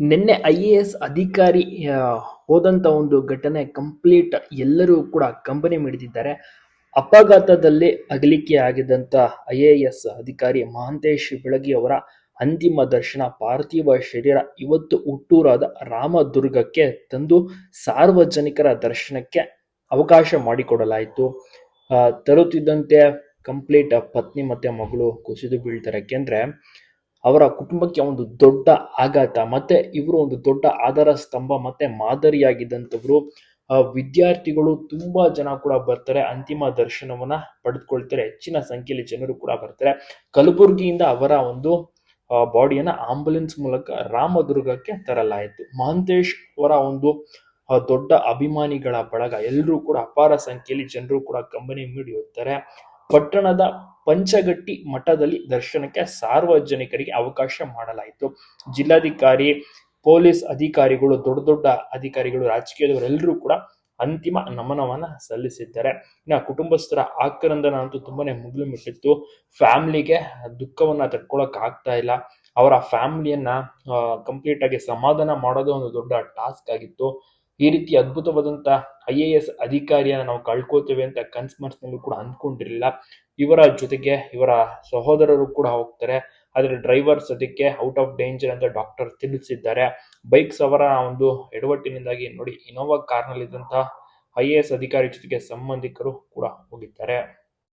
ನಿನ್ನೆ I A S ಅಧಿಕಾರಿ ಹೋದಂಥ ಒಂದು ಘಟನೆ ಕಂಪ್ಲೀಟ್ ಎಲ್ಲರೂ ಕೂಡ ಕಂಬನಿ ಮಿಡಿದಿದ್ದಾರೆ. ಅಪಘಾತದಲ್ಲಿ ಅಗಲಿಕೆ ಆಗಿದ್ದಂಥ ಐ ಎ ಎಸ್ ಅಧಿಕಾರಿ ಮಹಾಂತೇಶ್ ಬೆಳಗಿ ಅವರ ಅಂತಿಮ ದರ್ಶನ ಪಾರ್ಥಿವ ಶರೀರ ಇವತ್ತು ಹುಟ್ಟೂರಾದ ರಾಮದುರ್ಗಕ್ಕೆ ತಂದು ಸಾರ್ವಜನಿಕರ ದರ್ಶನಕ್ಕೆ ಅವಕಾಶ ಮಾಡಿಕೊಡಲಾಯಿತು. ತರುತ್ತಿದ್ದಂತೆ ಕಂಪ್ಲೀಟ್ ಪತ್ನಿ ಮತ್ತೆ ಮಗಳು ಕುಸಿದು ಬೀಳ್ತಾರೆ. ಯಾಕೆಂದ್ರೆ ಅವರ ಕುಟುಂಬಕ್ಕೆ ಒಂದು ದೊಡ್ಡ ಆಘಾತ, ಮತ್ತೆ ಇವರು ಒಂದು ದೊಡ್ಡ ಆಧಾರ ಸ್ತಂಭ, ಮತ್ತೆ ಮಾದರಿಯಾಗಿದ್ದಂಥವ್ರು. ವಿದ್ಯಾರ್ಥಿಗಳು ತುಂಬಾ ಜನ ಕೂಡ ಬರ್ತಾರೆ, ಅಂತಿಮ ದರ್ಶನವನ್ನ ಪಡೆದುಕೊಳ್ತಾರೆ, ಹೆಚ್ಚಿನ ಸಂಖ್ಯೆಯಲ್ಲಿ ಜನರು ಕೂಡ ಬರ್ತಾರೆ. ಕಲಬುರಗಿಯಿಂದ ಅವರ ಒಂದು ಬಾಡಿಯನ್ನ ಆಂಬುಲೆನ್ಸ್ ಮೂಲಕ ರಾಮದುರ್ಗಕ್ಕೆ ತರಲಾಯಿತು. ಮಹಂತೇಶ್ ಅವರ ಒಂದು ದೊಡ್ಡ ಅಭಿಮಾನಿಗಳ ಬಳಗ. ಎಲ್ಲರೂ ಕೂಡ ಅಪಾರ ಸಂಖ್ಯೆಯಲ್ಲಿ ಜನರು ಕೂಡ ಕಂಬನಿ ಮಿಡಿಯುತ್ತಾರೆ. ಪಟ್ಟಣದ ಪಂಚಗಟ್ಟಿ ಮಠದಲ್ಲಿ ದರ್ಶನಕ್ಕೆ ಸಾರ್ವಜನಿಕರಿಗೆ ಅವಕಾಶ ಮಾಡಲಾಯಿತು. ಜಿಲ್ಲಾಧಿಕಾರಿ, ಪೊಲೀಸ್ ಅಧಿಕಾರಿಗಳು, ದೊಡ್ಡ ದೊಡ್ಡ ಅಧಿಕಾರಿಗಳು ರಾಜಕೀಯದವರೆಲ್ಲರೂ ಕೂಡ ಅಂತಿಮ ನಮನವನ್ನ ಸಲ್ಲಿಸಿದ್ದಾರೆ. ಇನ್ನು ಕುಟುಂಬಸ್ಥರ ಆಕ್ರಂದನ ಅಂತೂ ತುಂಬಾನೇ ಮುಗಿಲು ಮುಟ್ಟಿತ್ತು ಫ್ಯಾಮಿಲಿಗೆ ದುಃಖವನ್ನ ತಡ್ಕೊಳಕ್ ಆಗ್ತಾ ಇಲ್ಲ. ಅವರ ಫ್ಯಾಮಿಲಿಯನ್ನ ಕಂಪ್ಲೀಟ್ ಆಗಿ ಸಮಾಧಾನ ಮಾಡೋದು ಒಂದು ದೊಡ್ಡ ಟಾಸ್ಕ್ ಆಗಿತ್ತು. ಈ ರೀತಿ ಅದ್ಭುತವಾದಂತ ಐ ಎ ಎಸ್ ಅಧಿಕಾರಿಯನ್ನು ನಾವು ಕಳ್ಕೊತೇವೆ ಅಂತ ಕನ್ಸ್ಮರ್ಸ್ನಲ್ಲೂ ಕೂಡ ಅಂದ್ಕೊಂಡಿರಲಿಲ್ಲ. ಇವರ ಜೊತೆಗೆ ಇವರ ಸಹೋದರರು ಕೂಡ ಹೋಗ್ತಾರೆ. ಆದರೆ ಡ್ರೈವರ್ ಸದ್ಯಕ್ಕೆ ಔಟ್ ಆಫ್ ಡೇಂಜರ್ ಅಂತ ಡಾಕ್ಟರ್ ತಿಳಿಸಿದ್ದಾರೆ. ಬೈಕ್ ಸವರ ಒಂದು ಎಡವಟ್ಟಿನಿಂದಾಗಿ ನೋಡಿ, ಇನೋವಾ ಕಾರ್ನಲ್ಲಿದ್ದಂತಹ ಐ ಎ ಎಸ್ ಅಧಿಕಾರಿ ಜೊತೆಗೆ ಸಂಬಂಧಿಕರು ಕೂಡ ಹೋಗಿದ್ದಾರೆ.